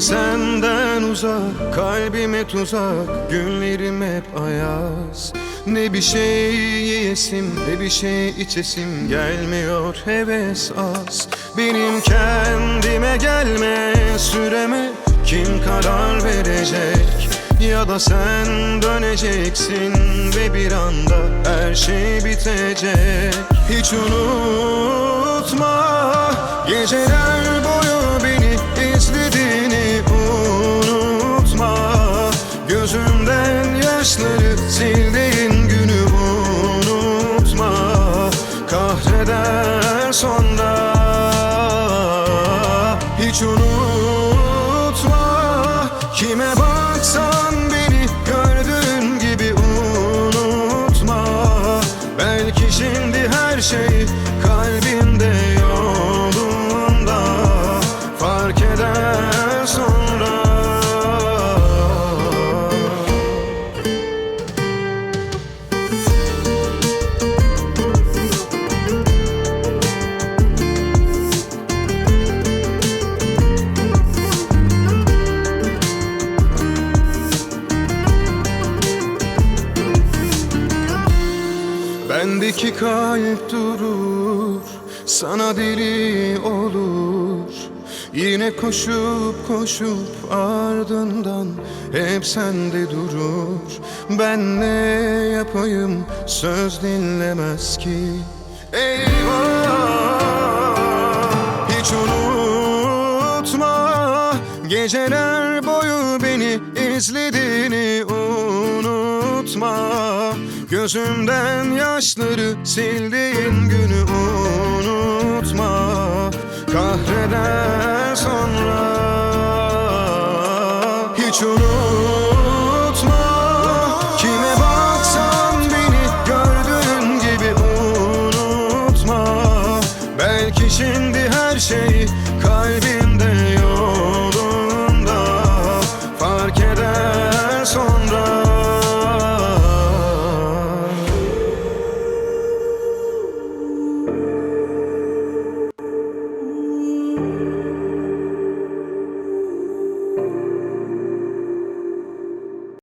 senden uzak Kalbime tuzak Günlerim hep ayaz. Ne bir şey yiyesim Ne bir şey içesim Gelmiyor heves az. Benim kendime gelme Süreme kim karar verecek? Ya da sen döneceksin ve bir anda her şey bitecek. Hiç unutma geceler boyu sildiğin günü unutma. Kahreder sonra hiç unutma. Kime baksan beni gördüğün gibi unutma. Belki şimdi her şey kalbinde Bendeki kalp durur Sana deli olur. Yine koşup koşup ardından Hep sende durur. Ben ne yapayım söz dinlemez ki. Eyvah hiç unutma. Geceler boyu beni izlediğini unutma. Gözümden yaşları sildiğin günü unutma. Kahreder sonra